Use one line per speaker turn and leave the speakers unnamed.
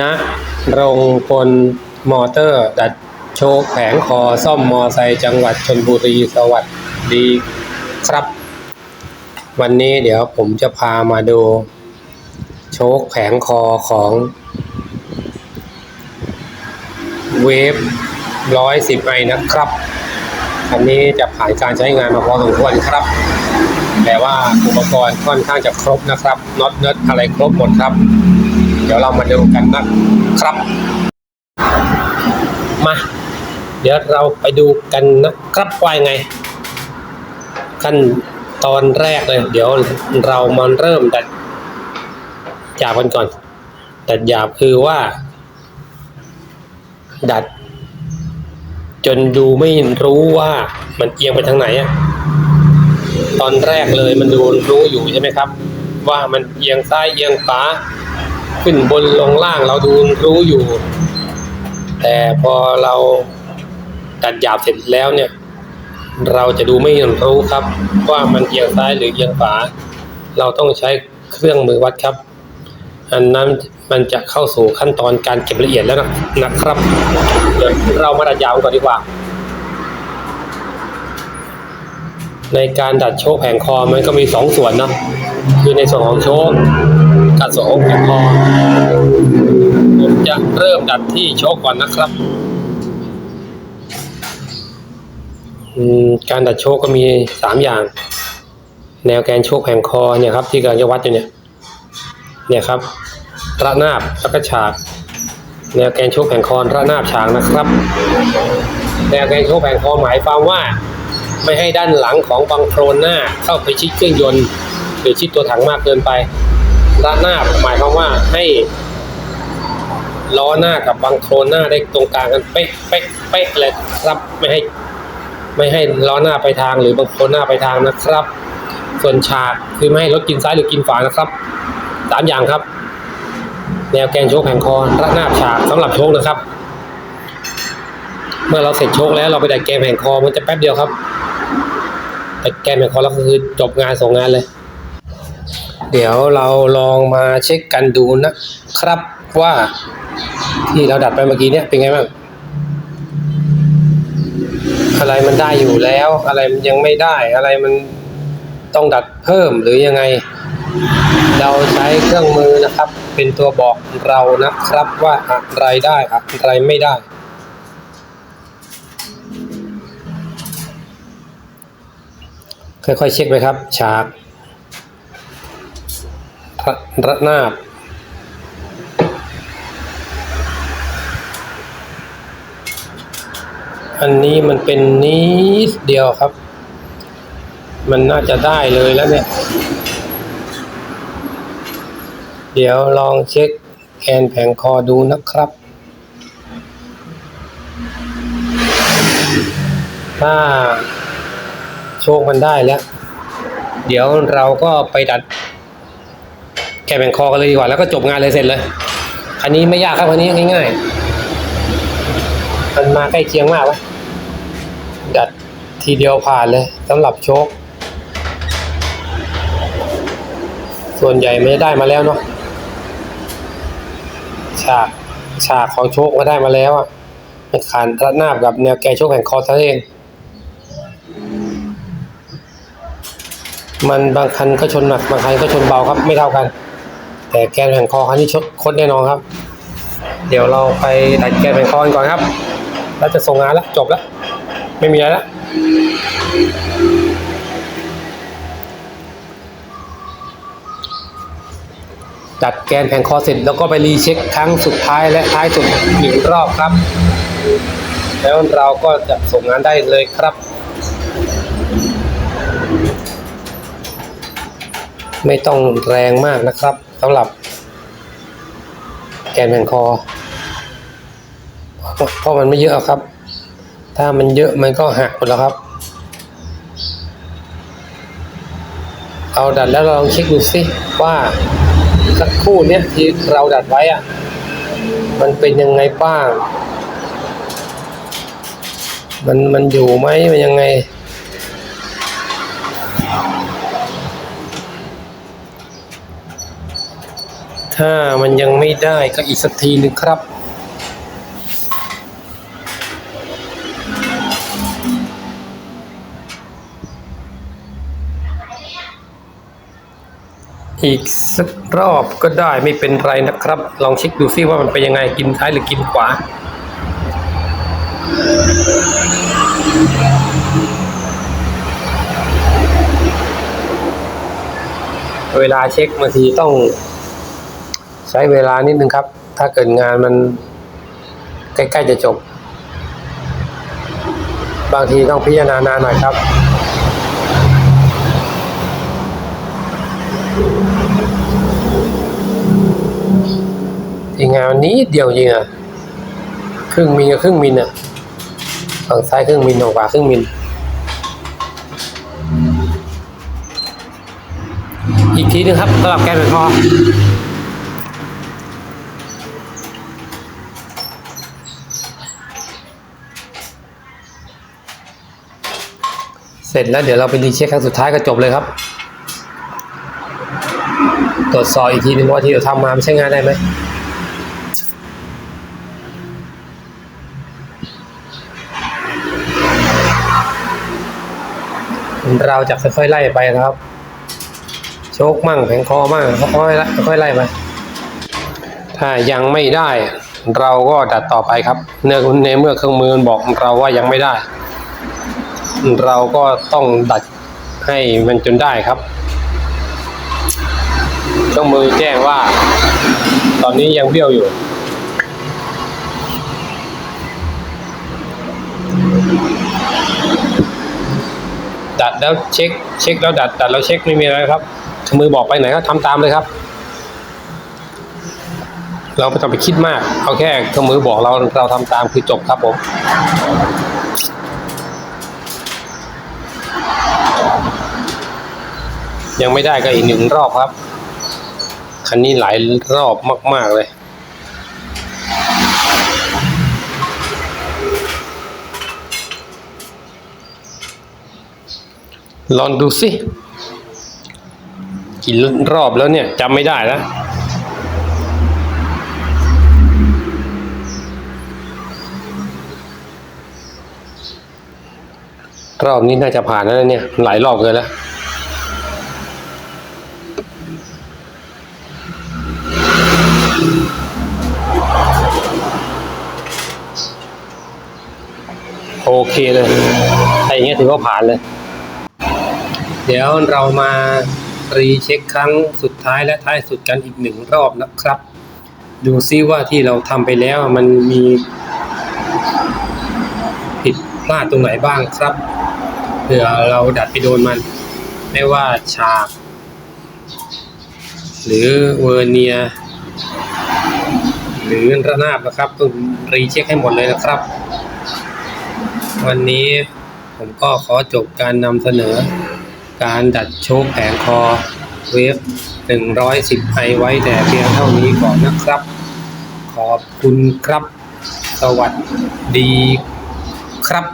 ณรงพลมอเตอร์ ดัดโชคแผงคอซ่อมมอไซค์จังหวัดชนบุรี สวัสดีครับ วันนี้เดี๋ยวผมจะพามาดู โชคแผงคอของเวฟร้อยสิบไอนะครับอันนี้จะผ่านการใช้งานมาพอสมควรครับ แต่ว่าอุปกรณ์ค่อนข้างจะครบนะครับน็อตเนิร์ดอะไรครบหมดครับ เดี๋ยวเรามาดูกันนะครับ มา เดี๋ยวเราไปดูกันนะครับว่ายังไง ขั้นตอนแรกเลย เดี๋ยวเรามาเริ่มดัดหยาบกันก่อน ดัดหยาบคือว่า ดัด จนดูไม่รู้ว่ามันเอียงไปทางไหนอะตอนแรกเลยมันดูรู้อยู่ใช่ไหมครับ ว่ามันเอียงซ้ายเอียงขวา ขึ้นบนลงล่างเราดูรู้อยู่ แต่พอเราดัดหยาบเสร็จแล้วเนี่ย เราจะดูไม่รู้ครับ ว่ามันเอียงซ้ายหรือเอียงขวาเราต้องใช้เครื่องมือวัดครับ อันนั้นมันจะเข้าสู่ขั้นตอนการเก็บละเอียดแล้วนะนะครับเดี๋ยวเรามาดัดยาวก่อนดีกว่า ในการดัดโชคแผงคอมันก็มีสองส่วนนะคือในส่วนของโชค กับส่วนของแผงคอผมจะเริ่มดัดที่โชคก่อนนะครับ การดัดโชคก็มีสามอย่าง แนวแกนโชคแผงคอเนี่ยครับ ที่กำลังจะวัดอยู่เนี่ย เนี่ยครับ ระนาบแล้วก็ฉาก แนวแกนโชคแผงคอระนาบฉากนะครับ แนวแกนโชคแผงคอหมายความว่าไม่ให้ด้านหลังของบังโครนหน้าเข้าไปชิดเครื่องยนต์ หรือชิดตัวถังมากเกินไป ระนาหมายความว่าให้ล้อหน้ากับบังโครนหน้าได้ตรงกลางกันเป๊ะเป๊ะเป๊ะเลยครับไม่ให้ไม่ให้ล้อหน้าไปทางหรือบังโครนหน้าไปทางนะครับ ส่วนฉากคือไม่ให้รถกินซ้ายหรือกินขวานะครับสามอย่างครับ แนวแกนโชคแผงคอระนาบฉากสำหรับโชคนะครับ เมื่อเราเสร็จโชคแล้วเราไปดัดแกนแผงคอมันจะแป๊บเดียวครับดัดแกนแผงคอแล้วก็คือจบงานส่งงานเลย เดี๋ยวเราลองมาเช็คกันดูนะครับว่าที่เราดัดไปเมื่อกี้เนี่ยเป็นไงบ้างอะไรมันได้อยู่แล้ว อะไรมันยังไม่ได้ อะไรมันต้องดัดเพิ่มหรือยังไง เราใช้เครื่องมือนะครับ เป็นตัวบอกเรานะครับว่าอะไรได้อะไรไม่ได้ค่อยๆเช็คไปครับ ฉาก ระระนาบอันนี้มันเป็นนิดเดียวครับ มันน่าจะได้เลยแล้วเนี่ย เดี๋ยวลองเช็คแกนแผงคอดูนะครับ ถ้าโชคมันได้แล้ว เดี๋ยวเราก็ไปดัด แกนแผงคอกันเลยดีกว่าแล้วก็จบงานเลยเสร็จเลย อันนี้ไม่ยากครับอันนี้ง่ายๆมันมาใกล้เคียงมากวะดัดทีเดียวผ่านเลยสำหรับโชค ส่วนใหญ่ไม่ได้มาแล้วเนาะฉากฉากของโชคมาได้มาแล้วอะมันขานระนาบกับแนวแกนโชคแห่งคอเท่านั้นเองมันบางคันก็ชนหนักบางคันก็ชนเบาครับไม่เท่ากัน แต่แกนแห่งคอคันนี้ชดคดแน่นอนครับ เดี๋ยวเราไปดัดแกนแห่งคอกันก่อนครับ แล้วจะส่งงานแล้วจบแล้ว ไม่มีอะไรแล้วจัดแกนแผงคอเสร็จแล้วก็ไปรีเช็คครั้งสุดท้ายและท้ายสุดหนึ่งรอบครับ แล้วเราก็จะส่งงานได้เลยครับ ไม่ต้องแรงมากนะครับ สำหรับแกนแผงคอ เพราะมันไม่เยอะครับ ถ้ามันเยอะมันก็หักหมดแล้วครับ เอาดัดแล้วเราลองเช็คดูสิว่าสักคู่เนี้ยที่เราดัดไว้อะมันเป็นยังไงบ้าง มันมันอยู่ไหมมันยังไง ถ้ามันยังไม่ได้ก็อีกสักทีหนึงครับ อีกสักรอบก็ได้ไม่เป็นไรนะครับ ลองเช็คดูซิว่ามันเป็นยังไงกินซ้ายหรือกินขวาเวลาเช็คบางทีต้อง ใช้เวลานิดนึงครับ ถ้าเกิดงานมันใกล้ๆจะจบ บางทีต้องพิจารณานานหน่อยครับที่งานวันนี้เดียวจริงอะครึ่งมิลกับครึ่งมิลอะฝั่งซ้ายครึ่งมิลฝั่งขวาครึ่งมิลอีกทีหนึงครับสำหรับแกนเป็นพอ เสร็จแล้วเดี๋ยวเราไปรีเช็คครั้งสุดท้ายก็จบเลยครับ ตรวจสอบอีกทีนึงว่าที่เราทำมามันใช้งานได้ไหมเราจะค่อยๆไล่ไปนะครับ โชคมั่งแผงคอมั่งค่อยๆไล่ค่อยๆไล่ไป ถ้ายังไม่ได้ เราก็ดัดต่อไปครับ เนื่องในเมื่อเครื่องมือมันบอกเราว่ายังไม่ได้ เราก็ต้องดัดให้มันจนได้ครับเครื่องมือแจ้งว่า ตอนนี้ยังเบี้ยวอยู่ดัดแล้วเช็ค เช็คแล้วดัดดัดแล้วเช็คไม่มีอะไรครับมือบอกไปไหนก็ทำตามเลยครับ เราไม่ต้องไปคิดมาก เอาแค่เครื่องมือบอกเราเราทำตามคือจบครับผม ยังไม่ได้ก็อีกหนึ่งรอบครับ คันนี้หลายรอบมาก ๆ เลยลองดูสิกี่รอบแล้วเนี่ยจำไม่ได้แล้วรอบนี้น่าจะผ่านแล้วเนี่ย หลายรอบเกินแล้ว เคเลยถ้าอย่างเงี้ยถือว่าผ่านเลย เดี๋ยวเรามารีเช็คครั้งสุดท้ายและท้ายสุดกันอีกหนึ่งรอบนะครับ ดูซิว่าที่เราทำไปแล้วมันมี ผิดพลาดตรงไหนบ้างครับเผื่อเราดัดไปโดนมัน ไม่ว่าฉาก หรือเวอร์เนีย หรือระนาบนะครับต้องรีเช็คให้หมดเลยนะครับ วันนี้ผมก็ขอจบการนำเสนอ การดัดโชคแผงคอเวฟ 110 ไอไว้แต่เพียงเท่านี้ก่อนนะครับ ขอบคุณครับ สวัสดีครับ